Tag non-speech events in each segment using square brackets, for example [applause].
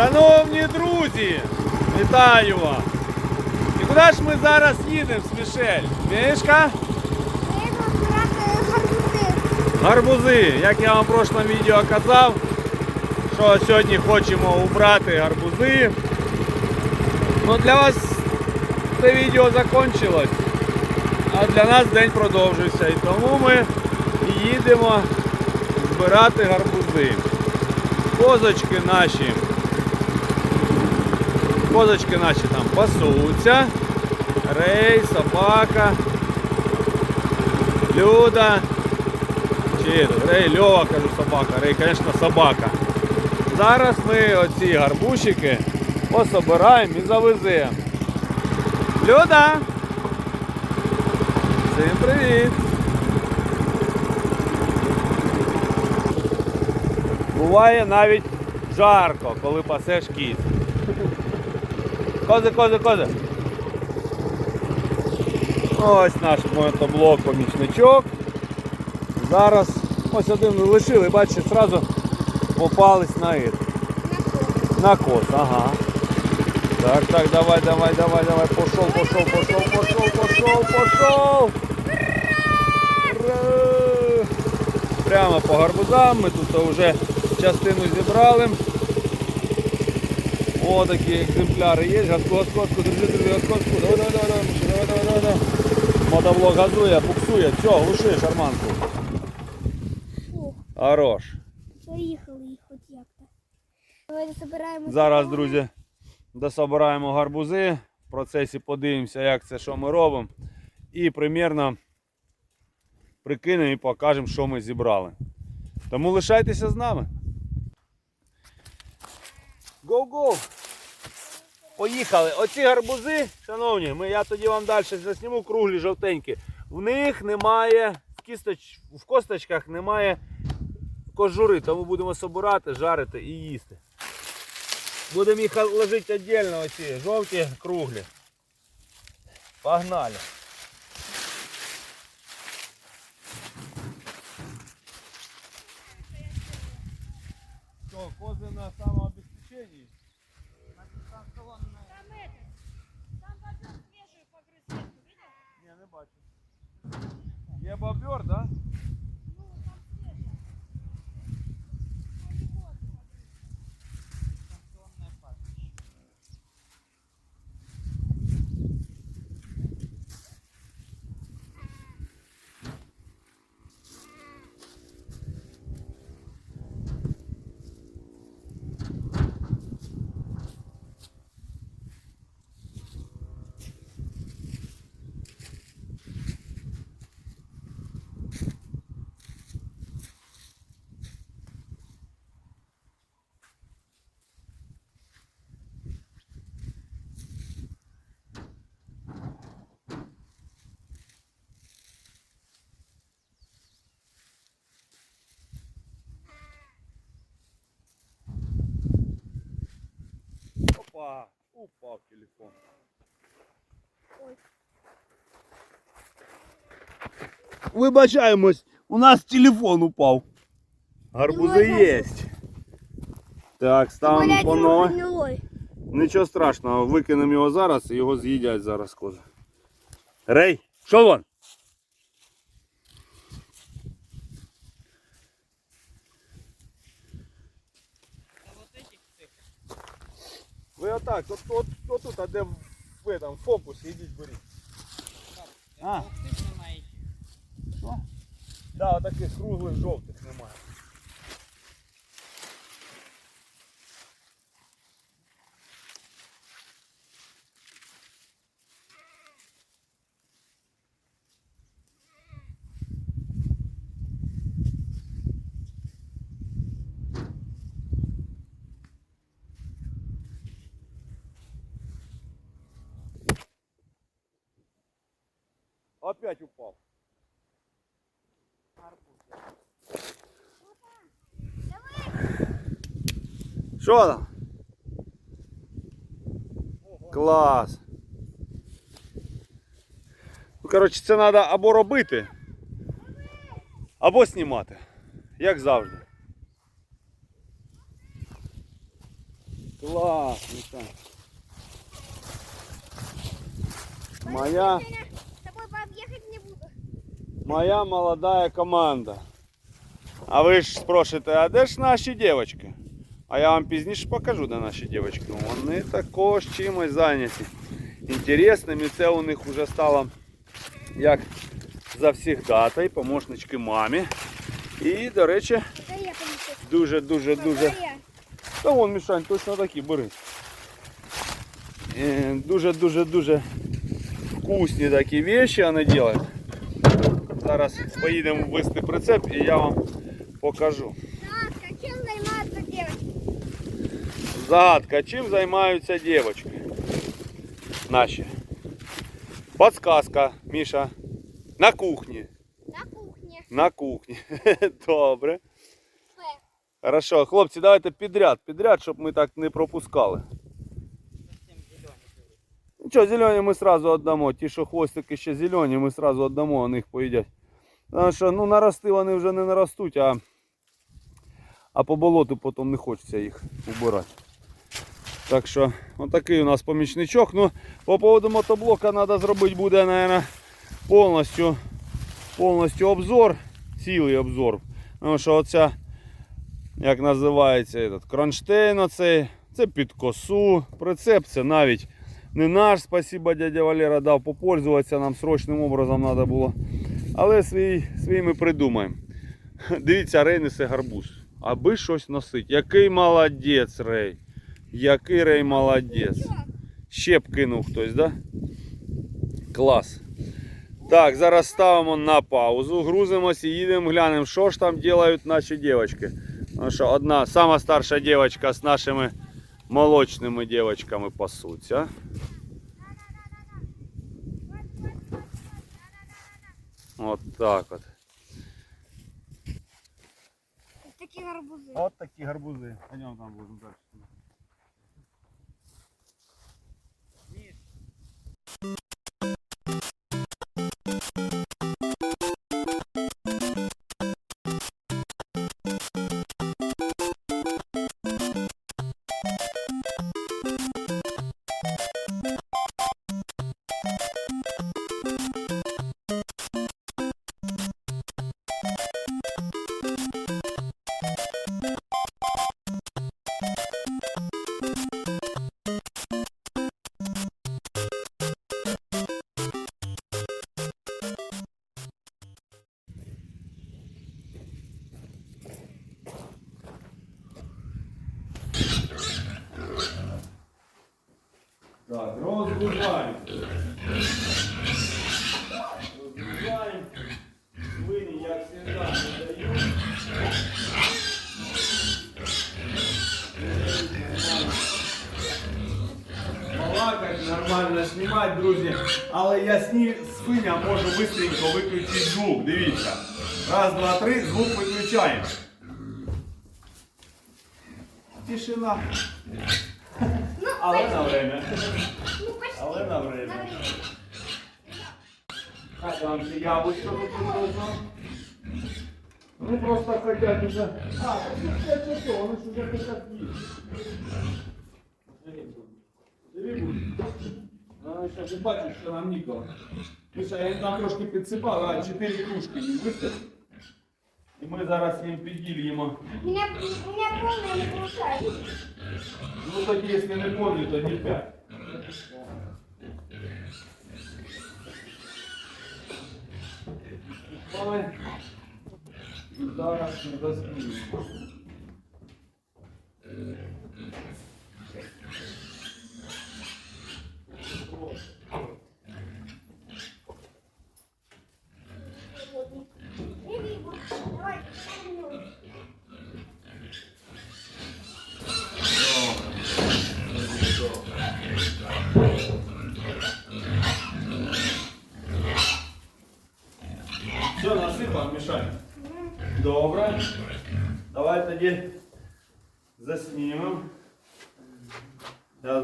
Шановні друзі, вітаю вас! І куди ж ми зараз їдемо, Смішель? Мішка? Треба брати гарбузи. Як я вам в прошлому відео казав, що сьогодні хочемо убрати гарбузи. Ну для вас це відео закінчилось, а для нас день продовжився. І тому ми їдемо збирати гарбузи. Козочки наші. Козочки наші там пасуться. Рей, собака, Люда. Чи Рей Льова, кажу собака, Рей, звісно, собака. Зараз ми оці гарбушики пособираємо і завеземо. Люда! Всім привіт! Буває навіть жарко, коли пасеш кіт. Кози, кози, кози. Ось наш мотоблок помічничок. Зараз ось один лишили, бачите, одразу попались на ит. На кос, ага. Так, так, давай, давай, давай, давай. Пошел, пошел, пошел, пошел, пошел, пошел. Ура! Прямо по гарбузам. Ми тут вже частину зібрали. О, такі екземпляри є. Газку, газку, газку, держи, держи, газку, газку. Давай, давай, давай, давай, давай, давай, давай, давай. Мотоблок газує, буксує. Все, глуши шарманку. Фух, Хорош. поїхали їх хоч як-то. Давайте збираємо. Зараз, друзі, дособираємо гарбузи. В процесі подивимося, як це, що ми робимо. І примірно прикинемо і покажемо, що ми зібрали. Тому лишайтеся з нами. Гоу-гоу! Поїхали. Оці гарбузи, шановні, ми, я тоді вам далі засніму круглі жовтенькі. В них немає, в, кісточ, в косточках немає кожури, тому будемо собирати, жарити і їсти. Будемо їх ложити віддільно оці жовті круглі. Погнали. Що, кози на самообеспеченні? Не, не бачу. Є бобер, да? Опа, упав телефон. Ой. Вибачаємось, у нас телефон упав. Гарбузи Ну, є. Так, ставимо Блядь, по ну, нове. гнилой. Нічого страшного, викинемо його зараз і його з'їдять зараз кози. Рей, що вон? Ви отак, от, от, от тут, а де в, там этом, фокус, ідіть беріть. А. Що? Да, отаких круглих жовтих немає. Що там? Клас. Ну, коротше, це треба або робити, або знімати. Як завжди. Клас, Миша. Моя, С тобой пообъехать не буду. моя молодая команда. А ви ж спросите, а де ж наші дівчатки? А я вам пізніше покажу, де наші дівчатки. Вони також чимось зайняті. Інтересним і це у них вже стало як завсігдата і помощнички мамі. І, до речі, Да я понесу. дуже-дуже дуже. Да я. Та вон, Мішань, точно такі, бери. Е, Дуже-дуже-дуже вкусні такі вещи вони роблять. Зараз поїдемо ввести прицеп і я вам покажу. Загадка, чим займаються дівчатки наші? Подсказка, Міша. На кухні. На кухне. На кухні. [laughs] Добре. Хорошо, хлопці, давайте підряд, підряд, щоб ми так не пропускали. Нічого, зелені ми сразу віддамо. Ті, що хвостики ще зелені, ми сразу віддамо, вони їх поїдять. Тому що ну, нарости вони вже не наростуть, а, а по болоту потім не хочеться їх убирати. Так що, отакий у нас помічничок. Ну, по поводу мотоблока треба зробити буде, мабуть, повністю, повністю обзор, цілий обзор. Тому що оця як називається этот, кронштейн оцей, це під косу. Прицеп це навіть не наш, спасибо, дядя Валера дав попользуватися, нам срочним образом треба було. Але свій, свій ми придумаємо. Дивіться, Рей несе гарбуз. Аби щось носить. Який молодець, Рей. Який Рей молодець. Щеп кинув хтось, да? Клас. Так, зараз ставимо на паузу, грузимося і їдемо, глянемо, що ж там роблять наші дівчатки. Тому що одна сама старша дівчинка з нашими молочними дівчатками пасуться. От так от. Такие арбузы. От такі гарбузи. Пойдем там будемо далі. Друзі. Але я сні свиня можу швидко виключити звук. Дивіться. Раз, два, три, звук виключаємо. Тишина. Але на время. Ну. Але на время. А там ще яблучко тут положено. Вони просто хотять уже. А, це що, вони ж уже хотять їсти. Живі будуть. А, ще ж бачиш, що нам ніколи. Миша, я їм там трошки підсипав, а чотири кружки їм вистачить. І ми зараз їм підділимо. Меня, меня полная не получается. Ну тоді, якщо не повні, тоді п'ять. Ой. Зараз не заспіємо.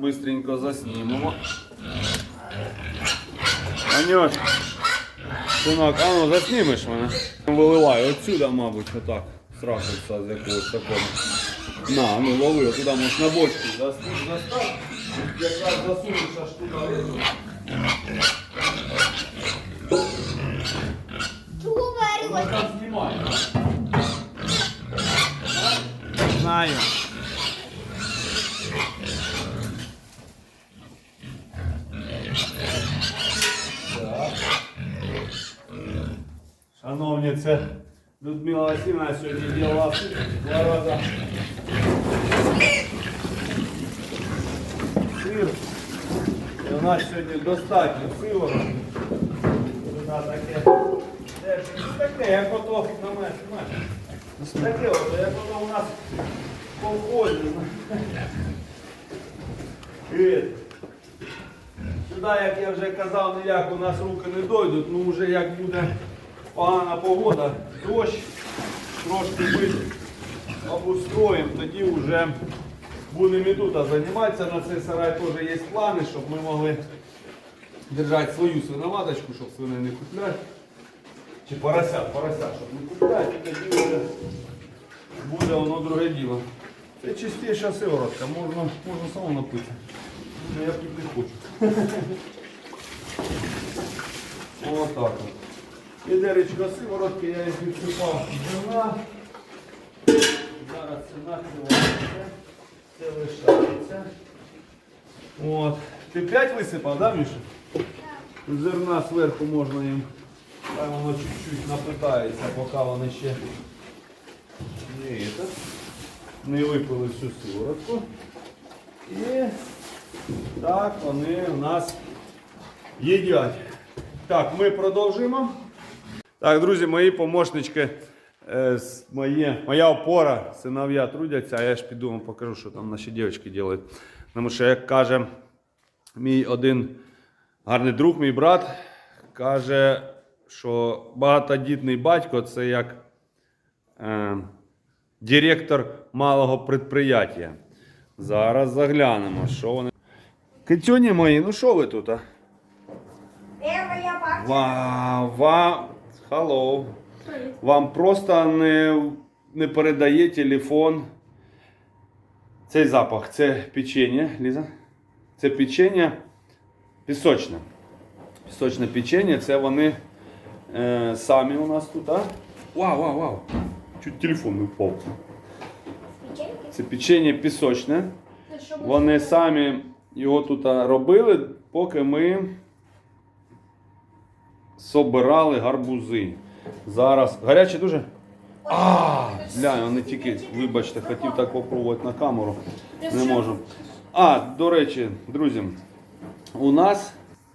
Быстренько заснімемо. Анюш, синок, а ну заснімеш мене. Виливай отсюда, мабуть, отак. З ракурса з якогось такого. На, ну лови, туди можеш на бочку застав. Якраз засунеш аж туди лезу. Чого Вона варила? там знімає. Знаю. Так. Шановні, це Людмила Васильівна сьогодні діла два рази. Сир. І у нас сьогодні достатньо сиру. Туди таке. Таке, як ото на мене. Таке ото, як ото у нас колхозі. Сюди, як я вже казав, ніяк у нас руки не дойдуть, ну вже як буде погана погода, дощ, трошки ми обустроїмо, тоді вже будемо і тут займатися. На цей сарай теж є плани, щоб ми могли держати свою свиноматочку, щоб свини не купляти. Чи поросят, поросят, щоб не купляти, тоді вже буде воно друге діло. Це чистіша сиворотка, можна, можна самому напити. Ну, я пити не хочу. [laughs] Отак от. Відеречко сиворотки, я їх відсипав зерна. Зараз це накривається. Це лишається. От. Ти 5 висипав, да, Міша? Зерна зверху можна їм. Хай воно чуть-чуть напитається, поки вони ще не, это, не випили всю сиворотку. І так вони у нас їдять. Так, ми продовжуємо. Так, друзі, мої помощнички, е, моє, моя опора, синов'я трудяться, а я ж піду вам покажу, що там наші дівчатки роблять. Тому що, як каже мій один гарний друг, мій брат, каже, що багатодітний батько це як е, директор малого підприємства. Зараз заглянемо, що вони. Китюні мої, ну що ви тут? А? Партія. Вау, hello. Вам просто не, не передає телефон. Цей запах, це печення, Ліза. Це печення пісочне. Пісочне печення, це вони е, самі у нас тут. А? Вау, вау, вау. Чуть телефон не впав. Це печення пісочне. Вони самі його тут робили, поки ми собирали гарбузи. Зараз. Гарячі дуже? А, глянь, вони тільки, вибачте, хотів так попробувати на камеру. Не можу. А, до речі, друзі, у нас,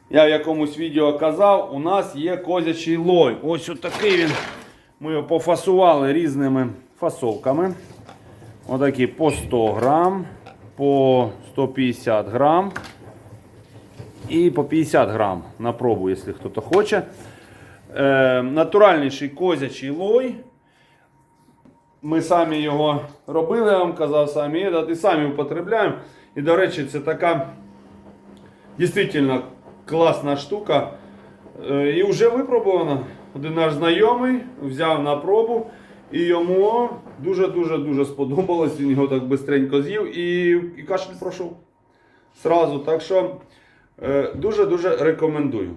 я в якомусь відео казав, у нас є козячий лой. Ось отакий він. Ми його пофасували різними фасовками. Отакі по 100 грам, по 150 грам і по 50 грам на пробу, якщо хтось хоче. Е, натуральніший козячий лой. Ми самі його робили, я вам казав, самі і самі употребляємо. І, до речі, це така дійсно класна штука. Е, І вже випробована. Один наш знайомий взяв на пробу. І йому дуже-дуже дуже сподобалось. Він його так бистренько з'їв і, і кашель пройшов. Сразу. Так що дуже-дуже рекомендую.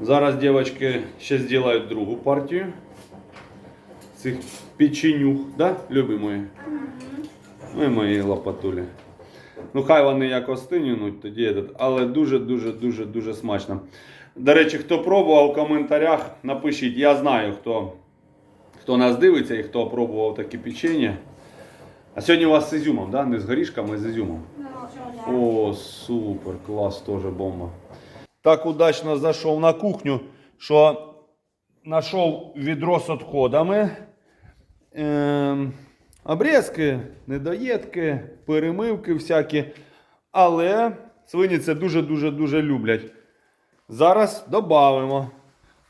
Зараз дівчатки ще зроблять другу партію. Цих печенюх, да, любі мої? Ну і мої лопатулі. Ну, хай вони як остинють, тоді, але дуже-дуже дуже дуже смачно. До речі, хто пробував в коментарях, напишіть, я знаю, хто, хто нас дивиться і хто пробував такі печення. А сьогодні у вас з ізюмом, да? не з горішками, а з ізюмом. О, супер, клас, теж бомба. Так удачно зайшов на кухню, що знайшов відро з відходами. Ем, обрізки, недоїдки, перемивки всякі. Але свині це дуже-дуже-дуже люблять. Зараз додамо.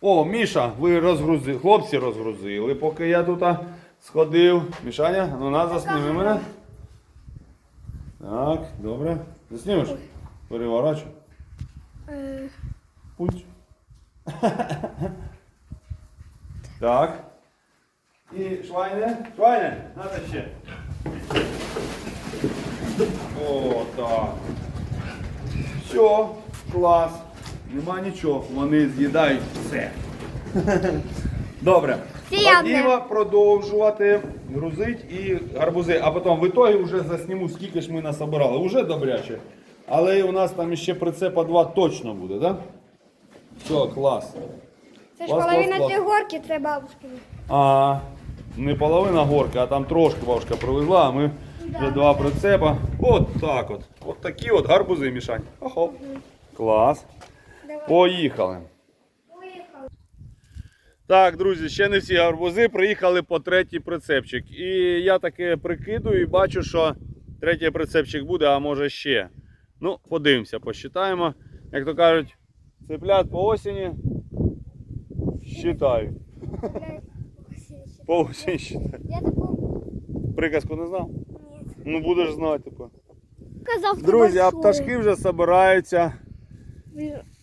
О, Міша, ви розгрузили. Хлопці розгрузили, поки я тут сходив. Мішаня, ну на засніми мене. Так, добре. Заснімеш? Переворачу. Е, Путь. [laughs] так. І швайне, швайне, надо ще. О, так. Все, клас. Нема нічого, вони з'їдають все. [laughs] Добре. Я продовжувати грузити і гарбузи. А потім в ітогі вже засніму, скільки ж ми насобирали. Уже добряче. Але у нас там ще прицепа 2 точно буде, так? Да? Все, клас. Це ж Клас, половина клас, клас. цієї горки, це бабушкина. А не половина горки, а там трошки бабушка привезла, а ми вже два прицепа. От так от. От такі от гарбузи, Мішань. Охо. Клас. Давай. Поїхали. Так, друзі, ще не всі гарбузи приїхали по третій прицепчик. І я таке прикидую і бачу, що третій прицепчик буде, а може ще. Ну, подивимося, посчитаємо. Як то кажуть, цеплят по осені. Считаю. По осені считаю. Я таку... Приказку не знав? Ні. Ну будеш знати. тепер. Казав, що Друзі, а пташки вже збираються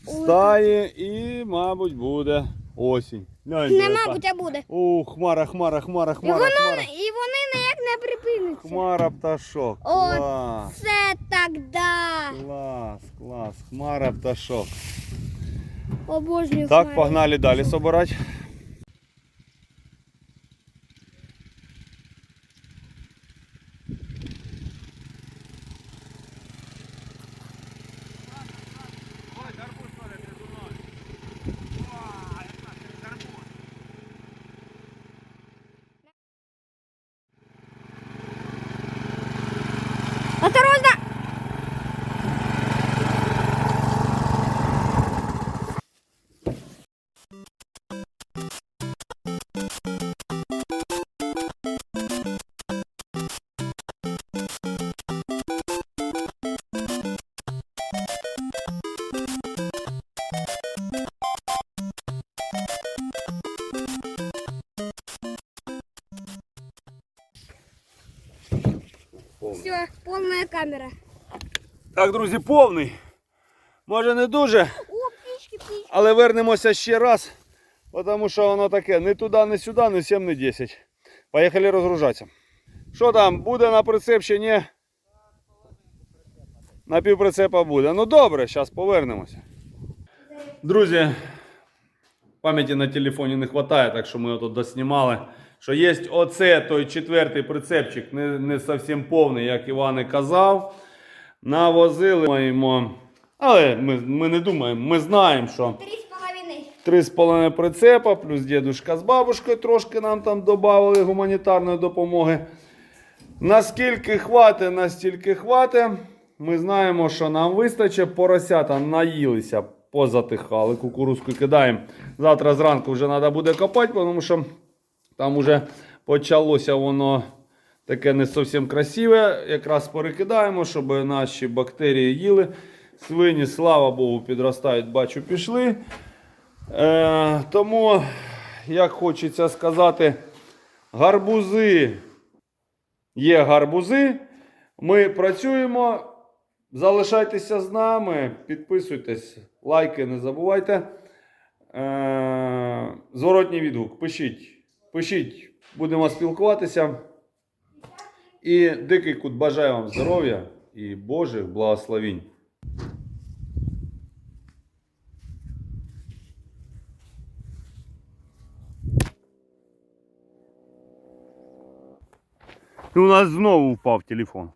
стаї і, мабуть, буде осінь. Не мабуть, а буде. О, хмара, хмара, хмара, І, хмара, воно, хмара. і вони ніяк не припиниться. Хмара пташок. О, Клас, Це так да. клас, клас. Хмара пташок. Обожнюю Так, хмари. погнали далі собирати. Ang! Все, полная камера. Так, друзі, повний. Може не дуже, О, птички, птички. але вернемося ще раз. Тому що воно таке, не туди, не сюди, не 7, не 10. Поїхали розгружатися. Що там, буде на прицеп чи ні? На півприцепа буде. Ну добре, зараз повернемося. Друзі, пам'яті на телефоні не вистачає, так що ми його тут доснімали. Що є оце той четвертий прицепчик, не, не зовсім повний, як Іван і казав. Навозили маємо. Але ми, ми не думаємо, ми знаємо, що Три з половиною прицепа, плюс дідушка з бабушкою трошки нам там додали гуманітарної допомоги. Наскільки хватить, настільки хватить. Ми знаємо, що нам вистачить. Поросята наїлися, позатихали, кукурузку кидаємо. Завтра зранку вже треба буде копати, тому що там вже почалося воно таке не зовсім красиве. Якраз перекидаємо, щоб наші бактерії їли. Свині, слава Богу, підростають, бачу, пішли. Е, тому, як хочеться сказати, гарбузи є гарбузи. Ми працюємо. Залишайтеся з нами, підписуйтесь, лайки не забувайте. Е, зворотній відгук. Пишіть, пишіть, будемо спілкуватися. І дикий кут бажаю вам здоров'я і Божих благословінь. У нас знову впав телефон.